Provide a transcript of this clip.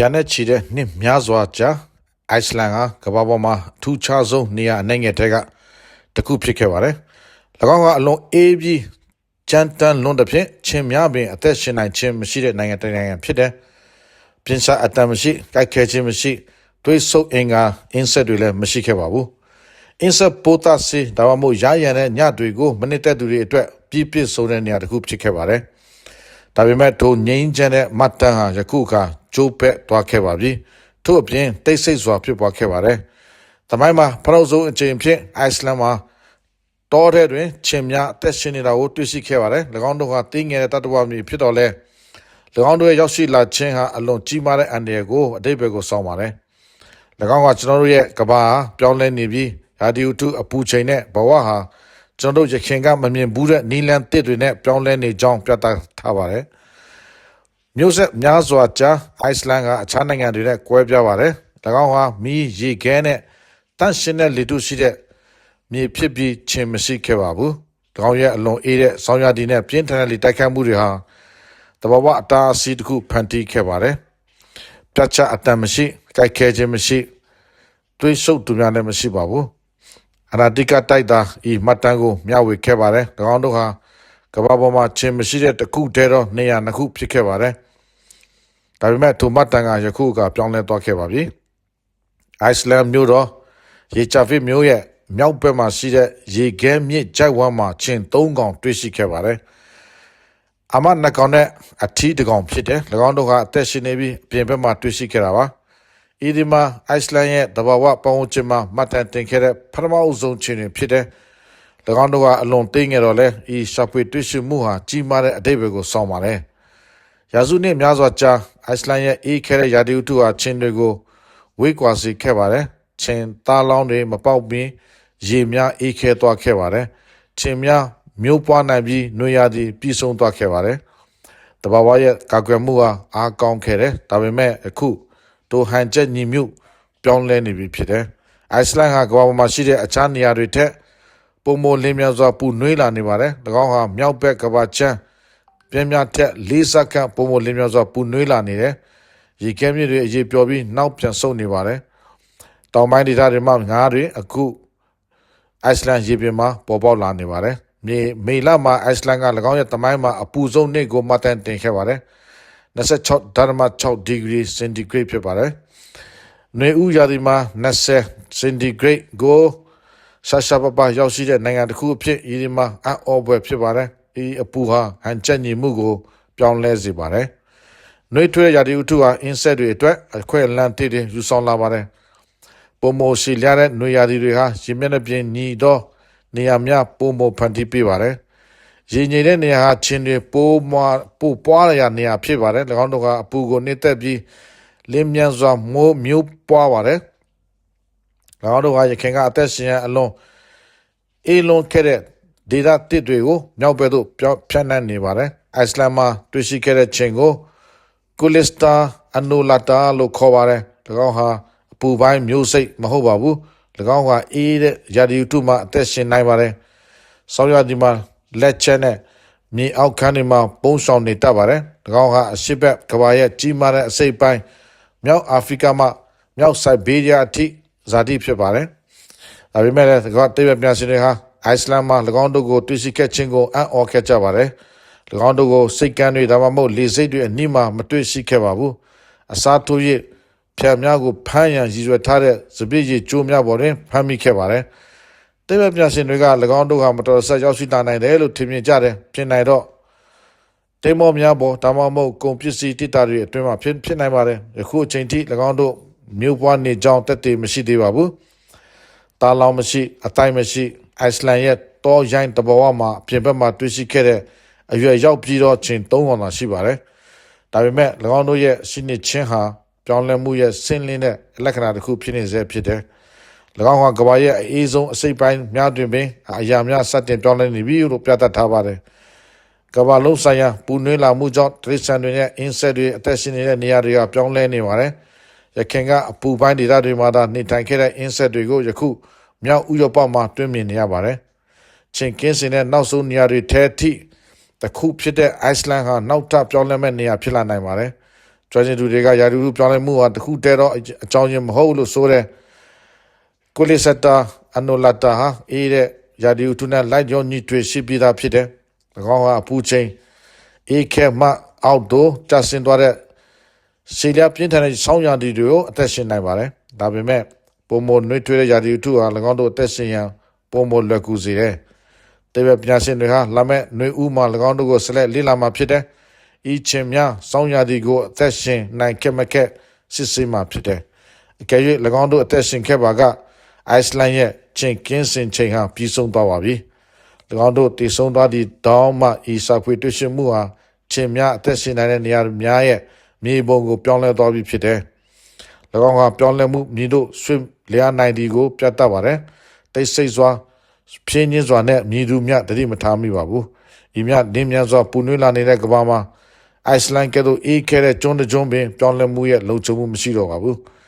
ရာနဲ့ချီတဲ့နှစ်များစွာကြာအိုက်စလန်ဟာကမ္ဘာပေါ်မှာအထူးခြားဆုံးနေရာအနိုင်ငယ်တဲ့ကတစ်ခုဖြစ်ခဲ့ပါတယ်။၎င်းကအလွန်အေးပြီးကြမ်းတမ်းလွန်းတဲ့ဖြင့်ချင်းများပင်အသက်ရှင်နိုင်ခြင်းမရှိတဲ့နိုင်ငံတစ်နိုင်ငံဖြစ်တယ်။ပြင်စာအတမ်းမရှိ၊ကြိုက်ခဲခြင်းမရှိ၊တွေးဆုပ်အင်္ဂါအင်းဆက်တွေလည်းမရှိခဲ့ပါဘူး။အင်းဆက်ပိုတာစီဒါမှမဟုတ်ရရန်တဲ့ညတွေကိုမနစ်သက်သူတွေအတွက်ပြည့်ပြည့်စုံတဲ့နေရာတစ်ခုဖြစ်ခဲ့ပါတယ်။ဒါပေမဲ့ထိုငိမ့်ချမ်းတဲ့မတ်တန်ဟာယခုအခါ ကျိုးပဲ့သွားခဲ့ပါပြီ။ထို့အပြင်တိတ်ဆိတ်စွာဖြစ်ပွားခဲ့ပါတယ်။တမိုင်းမှာဖရောက်ဆုံးအချိန်ဖြစ်အိုက်စလန်မှာတောထဲတွင်ချင်းများအသက်ရှင်နေတာကိုတွေ့ရှိခဲ့ပါတယ်။၎င်းတို့ဟာတင်းငယ်တဲ့တတ္တဝါမျိုးဖြစ်တော်လဲ၎င်းတို့ရဲ့ရောက်ရှိလာခြင်းဟာအလွန်ကြီးမားတဲ့အန္တရာယ်ကိုအတိတ်ဘက်ကိုဆောင်ပါတယ်။၎င်းကကျွန်တော်တို့ရဲ့ကဘာပြောင်းလဲနေပြီးရာဒီယိုတုအပူချိန်နဲ့ဘဝဟာကျွန်တော်တို့ရခင်ကမမြင်ဘူးတဲ့နီလန်တစ်တွေနဲ့ပြောင်းလဲနေကြောင်းပြသထားပါတယ်။ မျိုးဆက်များစွာကြာအိုက်စလန်ကအခြားနိုင်ငံတွေနဲ့ကွဲပြားပါတယ်။၎င်းဟာမီးရေခဲနဲ့တန့်ရှင်းတဲ့လေတုရှိတဲ့မြေဖြစ်ပြီးချင်းမရှိခဲ့ပါဘူး။၎င်းရဲ့အလွန်အေးတဲ့ဆောင်းရာသီနဲ့ပြင်းထန်တဲ့လေတိုက်ခတ်မှုတွေဟာတဘာဝအတားအဆီးတစ်ခုဖန်တီးခဲ့ပါတယ်။ပြတ်ချအတန်မရှိ၊ကြိုက်ခဲခြင်းမရှိ၊တွေးဆုပ်သူများလည်းမရှိပါဘူး။အနာတိကတိုက်တာဤမှတ်တမ်းကိုမျှဝေခဲ့ပါတယ်။၎င်းတို့ဟာ ကမ္ဘာပေါ်မှာချင်းမရှိတဲ့တစ်ခုတည်းသောနေရာနှစ်ခုဖြစ်ခဲ့ပါတယ်။ဒါပေမဲ့ထိုမှတ်တမ်းကယခုကပြောင်းလဲသွားခဲ့ပါပြီ။အိုက်စလန်မြို့တော်ရေချာဖစ်မြို့ရဲ့မြောက်ဘက်မှာရှိတဲ့ရေခဲမြစ်ကြိုက်ဝမ်းမှာချင်း၃កောင်တွေ့ရှိခဲ့ပါတယ်။အမနကောင်နဲ့အထီးတကောင်ဖြစ်တယ်။၎င်းတို့ကအသက်ရှင်နေပြီးအပြင်ဘက်မှာတွေ့ရှိခဲ့တာပါ။ဤဒီမှာအိုက်စလန်ရဲ့တဘာဝပတ်ဝန်းကျင်မှာမှတ်တမ်းတင်ခဲ့တဲ့ပထမအဆုံးချင်းတွေဖြစ်တယ်။၎ င်းတို့ကအလွန်သိငယ်တော့လဲဤရှာဖွေတွေ့ရှိမှုဟာကြီးမားတဲ့အတိတ်ဘယ်ကိုစောင့်ပါတယ်။ရာစုနှစ်များစွာကြာအိုက်စလန်ရဲ့အေးခဲတဲ့ရာဒီဥတုဟာချင်းတွေကိုဝေးကွာစေခဲ့ပါတယ်။ချင်းသားလောင်းတွေမပေါက်ပြီးရေများအေးခဲသွားခဲ့ပါတယ်။ချင်းများမျိုးပွားနိုင်ပြီးနှွေရသည်ပြည်ဆုံးသွားခဲ့ပါတယ်။တဘာဝရဲ့ကာကွယ်မှုဟာအားကောင်းခဲ့တယ်။ဒါပေမဲ့အခုတိုဟန်ချက်ညီမှုပြောင်းလဲနေပြီဖြစ်တယ်။အိုက်စလန်ဟာကမ္ဘာပေါ်မှာရှိတဲ့အခြားနေရာတွေထက် ပုံမလင်းများစွာပူနွေးလာနေပါတယ်။၎င်းဟာမြောက်ဘက်ကမ္ဘာချမ်းပြင်းပြထက်လေးစက္ကန့်ပုံမလင်းများစွာပူနွေးလာနေတယ်။ရေခဲမြစ်တွေအရေးပြောပြီးနောက်ပြန်ဆုတ်နေပါတယ်။တောင်ပိုင်းဒေသတွေမှာငါးတွေအခုအိုက်စလန်ရေပြင်မှာပေါ်ပေါက်လာနေပါတယ်။မြေမေလမှာအိုက်စလန်က၎င်းရဲ့တမိုင်းမှာအပူဆုံးနေ့ကိုမှတ်တမ်းတင်ခဲ့ပါတယ်။26ဒါရမ6ဒီဂရီစင်တီဂရိတ်ဖြစ်ပါတယ်။နေဦးရာသီမှာ20စင်တီဂရိတ်ကို ရှာရှာပပရောက်ရှိတဲ့နိုင်ငံတစ်ခုအဖြစ်ဤဒီမှာအော်ဘွယ်ဖြစ်ပါတယ်။ဤအပူဟာဟန်ချက်ညီမှုကိုပြောင်းလဲစေပါတယ်။နှွေးထွေးရာသီဥတုဟာအင်းဆက်တွေအတွက်အခွင့်အလမ်းတည်တည်ယူဆောင်လာပါတယ်။ပုံမရှိလျတဲ့နွေရာသီတွေဟာရေမျက်နှာပြင်ညီတော့နေရာများပုံမဖန်တီးပေးပါတယ်။ရေငြိမ်တဲ့နေရာဟာချင်းတွေပိုးမွားပို့ပွားရနေရာဖြစ်ပါတယ်။၎င်းတို့ကအပူကိုနှိမ့်သက်ပြီးလင်းမြန်စွာမိုးမျိုးပွားပါတယ်။၎ င်းတို့ကရခင်ကအသက်ရှင်ရအလွန်အေးလွန်ခဲ့တဲ့ဒေသတစ်တွေကိုမြောက်ဘက်သို့ပြောင်းဖြန့်နှံ့နေပါတယ်။အိုက်စလန်မှာတွေ့ရှိခဲ့တဲ့ချင်းကိုကူလစ်တာအနိုလာတာလို့ခေါ်ပါတယ်။၎င်းဟာပူပိုင်းမျိုးစိတ်မဟုတ်ပါဘူး၎င်းကအေးတဲ့ရာဒီတုမှာအသက်ရှင်နိုင်ပါတယ်ဆောင်းရာသီမှာလက်ချက်နဲ့မြေအောက်ခန်းတွေမှာပုံဆောင်နေတတ်ပါတယ်၎င်းဟာအရှိဘက်ကဘာရဲ့ကြီးမားတဲ့အစိပ်ပိုင်းမြောက်အာဖရိကမှမြောက်ဆိုက်ဘေးရီးယားအထိ ဇာတိဖြစ်ပါတယ်ဒါပေမဲ့လည်းကတိဘက်ပြန်ရှင်တွေဟာအိုက်စလန်မှာ၎င်းတို့ကိုတွေ့ရှိခဲ့ခြင်းကိုအံ့ဩခဲ့ကြပါတယ်၎င်းတို့ကိုစိတ်ကမ်းတွေဒါမှမဟုတ်လေစိတ်တွေအနည်းမှမတွေ့ရှိခဲ့ပါဘူးအစားထိုးရဖြံများကိုဖမ်းရန်ရည်ရွယ်ထားတဲ့စပစ်ရည်ကျိုးများပေါ်တွင်ဖမ်းမိခဲ့ပါတယ်။တိဘက်ပြန်ရှင်တွေက၎င်းတို့ဟာမတော်ဆက်ရောက်ရှိလာနိုင်တယ်လို့ထင်မြင်ကြတယ်။ဖြစ်နိုင်တော့တိမောများပေါ်ဒါမှမဟုတ်ကုန်ပစ္စည်းတိတာတွေအတွင်းမှာဖြစ်ဖြစ်နိုင်ပါတယ်။ယခုအချိန်ထိ၎င်းတို့ မြို့ပွားနေကြောင်းတက်တည်မရှိသေးပါဘူး။တာလောင်မရှိအတိုင်းမရှိအိုက်စလန်ရဲ့တောရိုင်းတဘဝမှာပြင်ပမှာတွေ့ရှိခဲ့တဲ့အရွယ်ရောက်ပြီးတော့ချိန်၃000သာရှိပါတယ်။ဒါပေမဲ့၎င်းတို့ရဲ့ရှိနေခြင်းဟာပြောင်းလဲမှုရဲ့ဆင်းလင်းတဲ့လက္ခဏာတစ်ခုဖြစ်နေစေဖြစ်တယ်။၎င်းကကဘာရဲ့အအေးဆုံးအစိပ်ပိုင်းများတွင်ပင်အရာများစတင်ပြောင်းလဲနေပြီလို့ပြသထားပါတယ်။ကဘာလုံးဆိုင်ရာပူနွေးလာမှုကြောင့်တရိษံတွေနဲ့အင်းဆက်တွေအသက်ရှင်နေတဲ့နေရာတွေကပြောင်းလဲနေပါတယ်။ ရခင်ကအပူပိုင်းဒေသတွေမှာသာနေထိုင်ခဲ့တဲ့အင်းဆက်တွေကိုယခုမြောက်ဥရောပမှာတွင်းမြင်နေရပါတယ်။ချင်းကင်းစင်တဲ့နောက်ဆုံးနေရာတွေထဲထိတစ်ခုဖြစ်တဲ့အိုက်စလန်ဟာနောက်ထပ်ပြောင်းလဲမဲ့နေရာဖြစ်လာနိုင်ပါတယ်။ကျွမ်းကျင်သူတွေကရာသီဥတုပြောင်းလဲမှုဟာတစ်ခုတည်းတော့အကြောင်းရင်းမဟုတ်လို့ဆိုတဲ့ကိုလီစတာအနိုလာတာဟာအေးတဲ့ရာသီဥတုနဲ့လိုက်ရောညီထွေရှိပြီးသားဖြစ်တယ်၎င်းဟာအပူချိန်အေးခဲမှအောက်သို့ကျဆင်းသွားတဲ့ ဆီလျာပြင်းထန်တဲ့ဆောင်းရာသီတွေကိုအသက်ရှင်နိုင်ပါတယ်ဒါပေမဲ့ပုံမနှွေးထွေးတဲ့ရာသီဥတုဟာ၎င်းတို့အသက်ရှင်ရန်ပုံမလွယ်ကူစေတယ်တေဘပညာရှင်တွေဟာလာမဲ့နှွေးဦးမှာ၎င်းတို့ကိုဆက်လက်လေ့လာမှာဖြစ်တယ်ဤချင်းများစောင်းရာသီကိုအသက်ရှင်နိုင်ခဲ့မခဲ့စစ်ဆေးမှာဖြစ်တယ်အကယ်၍၎င်းတို့အသက်ရှင်ခဲ့ပါကအိုက်စလန်ရဲ့ချင်းကင်းစင်ချိန်ဟာပြီးဆုံးသွားပါပြီ၎င်းတို့တည်ဆုံးသွားသည့်တောင်းမှဤစာဖွေတွေ့ရှိမှုဟာချင်းများအသက်ရှင်နိုင်တဲ့နေရာများရဲ့ မြေပုံကိုပြောင်းလဲသွားပြီဖြစ်တယ်၎င်းကပြောင်းလဲမှုမြင်တို့ဆွေးလျားနိုင်ဒီကိုပြတ်တတ်ပါတယ်တိတ်ဆိတ်စွာဖြင်းချင်းစွာနဲ့မြည်သူမြတတိမထားမိပါဘူးဤမြနင်းမြန်စွာပူနွေးလာနေတဲ့ကမ္ဘာမှာအိုက်စလန်ကဲ့သို့အေးခဲတဲ့ကျွန်းတစ်ကျွန်းပင်ပြောင်းလဲမှုရဲ့လုံခြုံမှုမရှိတော့ပါဘူး။